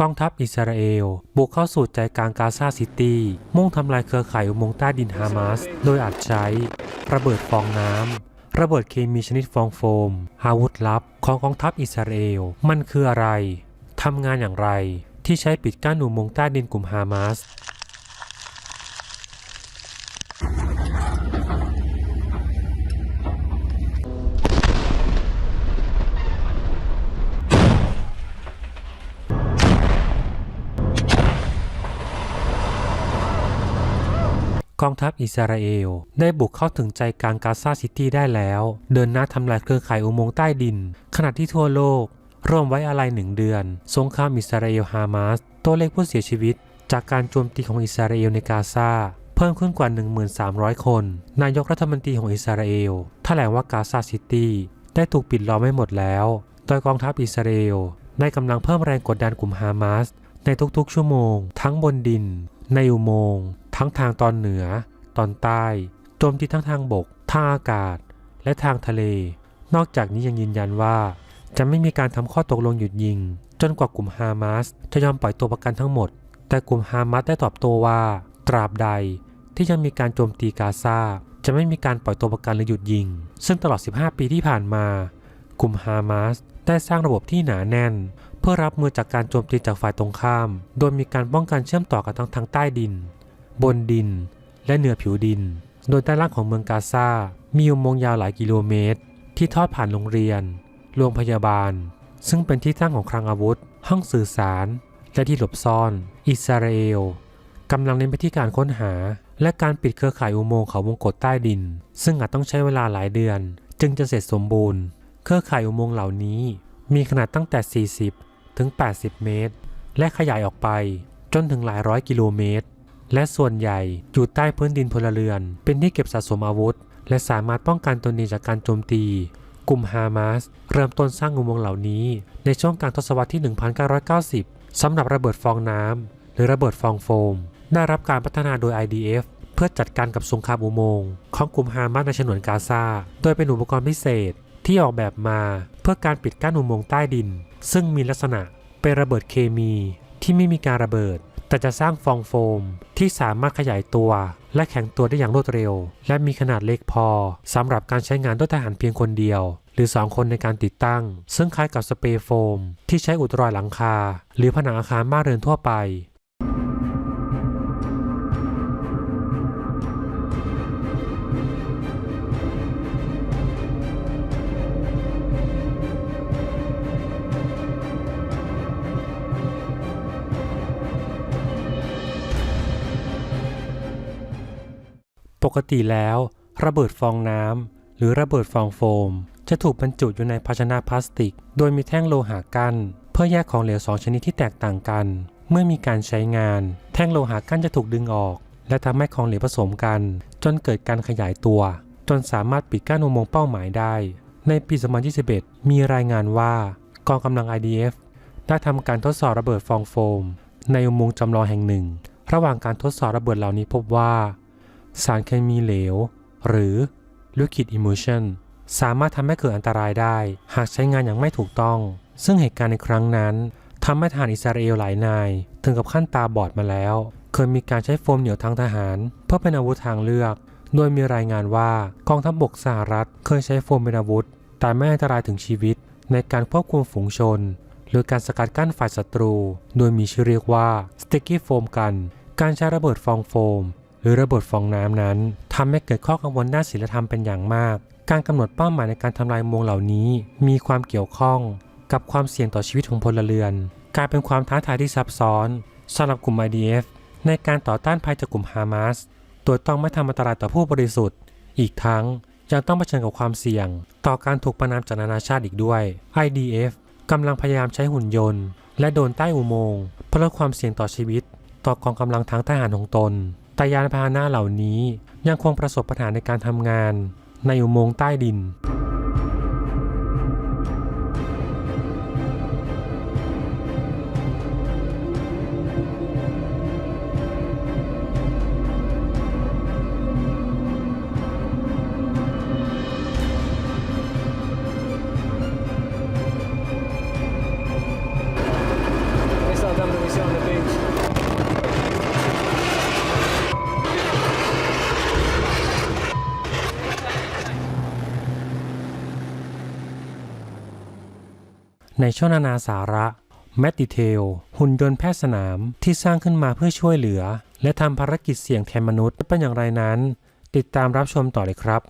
กองทัพอิสราเอล บุกเข้าสู่ใจกลางกาซาซิตี้ มุ่งทำลายเครือข่ายอุโมงค์ใต้ดินฮามาส โดยอาจใช้ ระเบิดฟองน้ำ ระเบิดเคมีชนิดฟองโฟมอาวุธลับของกองทัพอิสราเอล มันคืออะไร ทำงานอย่างไร ที่ใช้ปิดกั้นอุโมงค์ใต้ดินกลุ่มฮามาส องทัพอิสราเอล ได้บุกเข้าถึงใจกลางกาซาซิตี้ได้แล้ว เดินหน้าทำลายเครือข่ายอุโมงค์ใต้ดิน ขณะที่ทั่วโลก ร่วมไว้อาลัยหนึ่งเดือน สงครามอิสราเอลฮามาส ตัวเลขผู้เสียชีวิต จากการโจมตีของอิสราเอลในกาซาเพิ่มขึ้นกว่า 1,300 คน นายกรัฐมนตรีของอิสราเอลแถลงว่ากาซาซิตี้ได้ถูกปิดล้อมไม่หมดแล้ว โดยกองทัพอิสราเอลได้กำลังเพิ่มแรงกดดันกลุ่มฮามาสในทุกๆ ชั่วโมง ทั้งบนดิน ในอุโมงค์ ทั้งทางตอนเหนือ ตอนใต้ โจมตีทั้งทางบก ทางอากาศ และทางทะเล นอกจากนี้ยังยืนยันว่า จะไม่มีการทำข้อตกลงหยุดยิง จนกว่ากลุ่มฮามาสจะยอมปล่อยตัวประกันทั้งหมด แต่กลุ่มฮามาสได้ตอบโต้ว่า ตราบใดที่ยังมีการโจมตีกาซาจะไม่มีการปล่อยตัวประกันหรือหยุดยิง ซึ่งตลอด 15 ปีที่ผ่านมา กลุ่มฮามาสได้สร้างระบบที่หนาแน่น เพื่อรับมือจากการโจมตีจากฝ่ายตรงข้าม โดยมีการป้องกันเชื่อมต่อกันทั้งทางใต้ดิน บนดิน และเหนือผิวดิน โดยใต้ล่างของเมืองกาซา มีอุโมงค์ยาวหลายกิโลเมตร ที่ทอดผ่านโรงเรียน โรงพยาบาล ซึ่งเป็นที่ตั้งของคลังอาวุธ ห้องสื่อสาร และที่หลบซ่อน อิสราเอลกำลังเน้นไปที่การค้นหา และการปิดเครือข่ายอุโมงค์เขาวงกตใต้ดิน ซึ่งอาจต้องใช้เวลาหลายเดือน จึงจะเสร็จสมบูรณ์ เครือข่ายอุโมงค์เหล่านี้ มีขนาดตั้งแต่ 40 ถึง 80 เมตร และขยายออกไปจนถึงหลายร้อยกิโลเมตร และส่วนใหญ่อยู่ใต้พื้นดินพลเรือน เป็นที่เก็บสะสมอาวุธ และสามารถป้องกันตนเองจากการโจมตี กลุ่มฮามาสเริ่มต้นสร้างอุโมงค์เหล่านี้ ในช่วงกลางทศวรรษที่ 1990 สำหรับระเบิดฟองน้ำหรือระเบิดฟองโฟม ได้รับการพัฒนาโดย IDF เพื่อจัดการกับสงครามอุโมงค์ของกลุ่มฮามาสในฉนวนกาซา โดยเป็นอุปกรณ์พิเศษที่ออกแบบมาเพื่อการปิดกั้นอุโมงค์ใต้ดิน ซึ่งมีลักษณะเป็นระเบิดเคมีที่ไม่มีการระเบิด แต่จะสร้างฟองโฟมที่สามารถขยายตัว และแข็งตัวได้อย่างรวดเร็ว และมีขนาดเล็กพอสำหรับการใช้งานด้วยทหารเพียงคนเดียว หรือ 2 คนในการติดตั้ง ซึ่งคล้ายกับสเปรย์โฟม ที่ใช้อุดรอยหลังคา หรือผนังอาคารบ้านเรือนทั่วไป กติแล้ว ระเบิดฟองน้ำหรือระเบิดฟองโฟม จะถูกบรรจุอยู่ในภาชนะพลาสติก โดยมีแท่งโลหะกั้นเพื่อแยกของเหลวสองชนิดที่แตกต่างกัน เมื่อมีการใช้งาน แท่งโลหะกั้นจะถูกดึงออก และทำให้ของเหลวผสมกัน จนเกิดการขยายตัว จนสามารถปิดกั้นอุโมงค์เป้าหมายได้ ในปี 2021 มีรายงานว่ากองกำลัง IDF ได้ทำการทดสอบระเบิดฟองโฟม ในอุโมงค์จำลองแห่งหนึ่ง ระหว่างการทดสอบระเบิดเหล่านี้พบว่า สารเคมีเหลว หรือ liquid emulsion สามารถทำให้เกิดอันตรายได้ หากใช้งานอย่างไม่ถูกต้อง ซึ่งเหตุการณ์ในครั้งนั้นทำให้ทหารอิสราเอลหลายนาย ถึงกับขั้นตาบอดมาแล้ว เคยมีการใช้โฟมเหนียวทางทหาร เพื่อเป็นอาวุธทางเลือก โดยมีรายงานว่ากองทัพบบกสหรัฐ เคยใช้โฟมเป็นอาวุธ แต่ไม่อันตรายถึงชีวิต ในการควบคุมฝูงชน หรือการสกัดกั้นฝ่ายศัตรู โดยมีชื่อเรียกว่า sticky foam กัน การใช้ระเบิดฟองโฟม รือระเบิดฟองน้ำนั้นทำให้เกิดข้อกังวลด้านศีลธรรมเป็นอย่างมาก การกำหนดเป้าหมายในการทำลายอุโมงเหล่านี้ มีความเกี่ยวข้องกับความเสี่ยงต่อชีวิตของพลเรือน กลายเป็นความท้าทายที่ซับซ้อนสำหรับกลุ่ม IDF ในการต่อต้านภัยจากกลุ่มฮามาสโดยต้องไม่ทำอันตรายต่อผู้บริสุทธิ์ อีกทั้งยังต้องเผชิญกับความเสี่ยง ต่อการถูกประนามจากนานาชาติอีกด้วย IDF กำลังพยายามใช้หุ่นยนต์ และโดนใต้อุโมงค์เพื่อลดความเสี่ยงต่อชีวิต ต่อกองกำลังทางทหารของตน แต่ยานพาหนะเหล่านี้ยังคงประสบปัญหาในการทำงานในอุโมงค์ใต้ดิน ในช่วงนานาสาระแมดดิเทลหุ่นยนต์แพทย์สนามที่สร้างขึ้นมาเพื่อช่วยเหลือ และทำภารกิจเสี่ยงแทนมนุษย์เป็นอย่างไรนั้น ติดตามรับชมต่อเลยครับ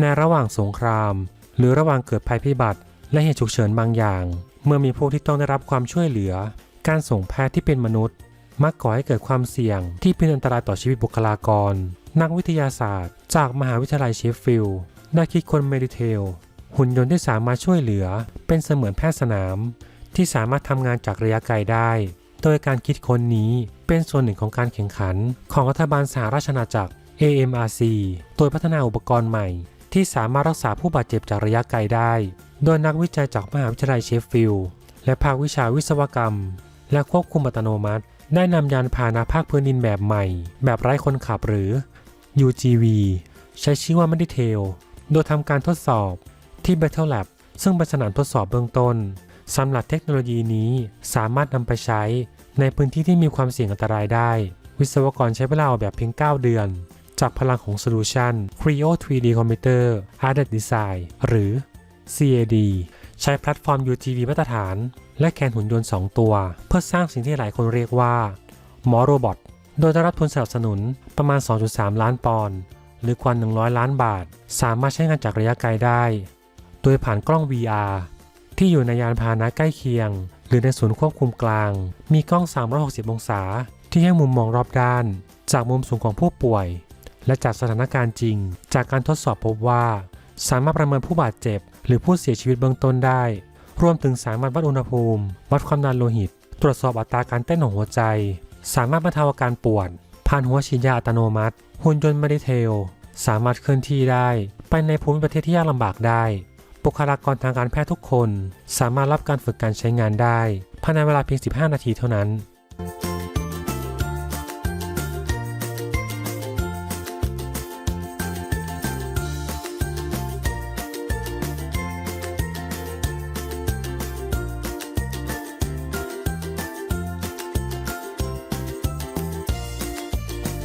ในระหว่างสงคราม หรือระหว่างเกิดภัยพิบัติ และเหตุฉุกเฉินบางอย่าง เมื่อมีผู้ที่ต้องได้รับความช่วยเหลือ การส่งแพทย์ที่เป็นมนุษย์ มักก่อให้เกิดความเสี่ยงที่เป็นอันตรายต่อชีวิตบุคลากร นักวิทยาศาสตร์ จากมหาวิทยาลัยเชฟฟิลด์ได้คิดค้นเมดิเทล หุ่นยนต์ที่สามารถช่วยเหลือ เป็นเสมือนแพทย์สนาม ที่สามารถทำงานจากระยะไกลได้ โดยการคิดค้นนี้เป็นส่วนหนึ่งของการแข่งขัน ของรัฐบาลสหราชอาณาจักร AMRC โดยพัฒนาอุปกรณ์ใหม่ ที่สามารถรักษาผู้บาดเจ็บจากระยะไกลได้ โดยนักวิจัยจากมหาวิทยาลัยเชฟฟิลด์และภาควิชาวิศวกรรม และควบคุมอัตโนมัติ ได้นำยานพาหนะภาคพื้นดินแบบใหม่ แบบไร้คนขับหรือ UGV ใช้ชื่อว่า Meditel โดยทำการทดสอบที่ Battle Lab ซึ่งเป็นสนามทดสอบเบื้องต้นสำหรับเทคโนโลยีนี้สามารถนำไปใช้ในพื้นที่ที่มีความเสี่ยงอันตรายได้ วิศวกรใช้เวลาออกแบบเพียง 9 เดือน จากพลังของ Solution Creo 3D Computer Added Design หรือ CAD ใช้แพลตฟอร์ม UGV มาตรฐาน และแคนหุ่นยนต์ 2 ตัว เพื่อสร้างสิ่งที่หลายคนเรียกว่าหมอโรบอทโดยได้รับทุนสนับสนุนประมาณ 2.3 ล้านปอนด์หรือกว่า 100 ล้านบาท สามารถใช้งานจากระยะไกลได้ โดยผ่านกล้อง VR ที่อยู่ในยานพาหนะใกล้เคียง หรือในศูนย์ควบคุมกลาง มีกล้อง 360 องศา ที่ให้มุมมองรอบด้าน จากมุมสูงของผู้ป่วย และจากสถานการณ์จริง จากการทดสอบพบว่า สามารถประเมินผู้บาดเจ็บ หรือผู้เสียชีวิตเบื้องต้นได้ รวมถึงสามารถวัดอุณหภูมิ วัดความดันโลหิต ตรวจสอบอัตราการเต้นของหัวใจ สามารถบรรเทาอาการปวด ผ่านหัวฉีดยาอัตโนมัติ หุ่นยนต์มาดิเทล สามารถเคลื่อนที่ได้ ไปในภูมิประเทศที่ยากลำบากได้ บุคลากรทางการแพทย์ทุกคน สามารถรับการฝึกการใช้งานได้ภายในเวลาเพียง 15 นาทีเท่านั้น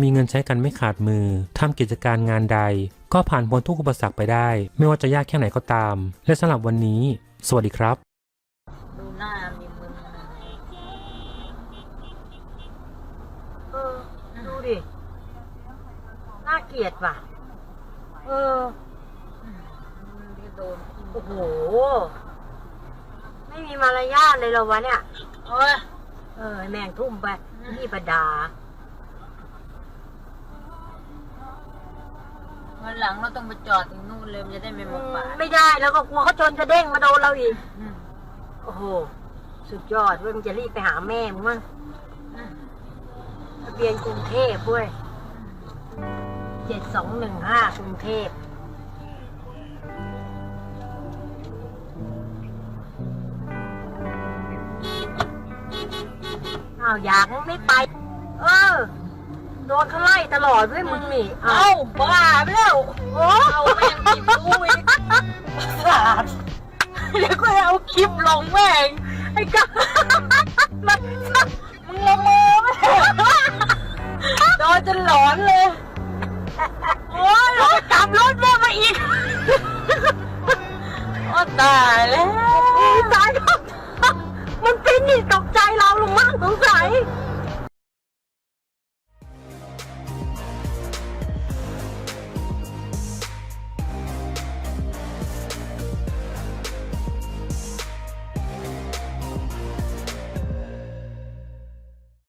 มีเงินใช้กันไม่ขาดมือทำกิจการงานใด ก็ผ่านพ้นทุกอุปสรรคไปได้ ไม่ว่าจะยากแค่ไหนก็ตาม และสำหรับวันนี้ สวัสดีครับดูหน้ามีมึนเออดูดิน่าเกลียดว่ะ เออโดนโอ้โห ไม่มีมารยาทเลยเหรอวะเนี่ย เอ้ยเออแมงทุ่มไปนี่ประดา วันหลังเราต้องไปจอดถึงนู่นเลยมันจะได้ไม่หมกป่าไม่ได้แล้วก็กลัวเขาชนจะเด้งมาโดนเราอีก อืมโอ้โห สุดยอดเว้ยมึงจะรีบไปหาแม่มึงมั้งทะเบียนกรุงเทพเว้ยเจ็ดสองหนึ่งห้ากรุงเทพ อ้าวอยากมึงไม่ไป เออ โดนเขาไล่ตลอดเว้ยมึงนี่เอ้าบ้าไปแล้วโอ้เอาแม่งกินรู้อีกสาดเดี๋ยวก็เอาคลิปลงแม่งไอ้กามันมึงละเมอไหมโดนจนหลอนเลย โอ้ยแล้วก็จับรถแม่มาอีก โอ้ตายแล้วตายแล้วมันเป็นนี่ตก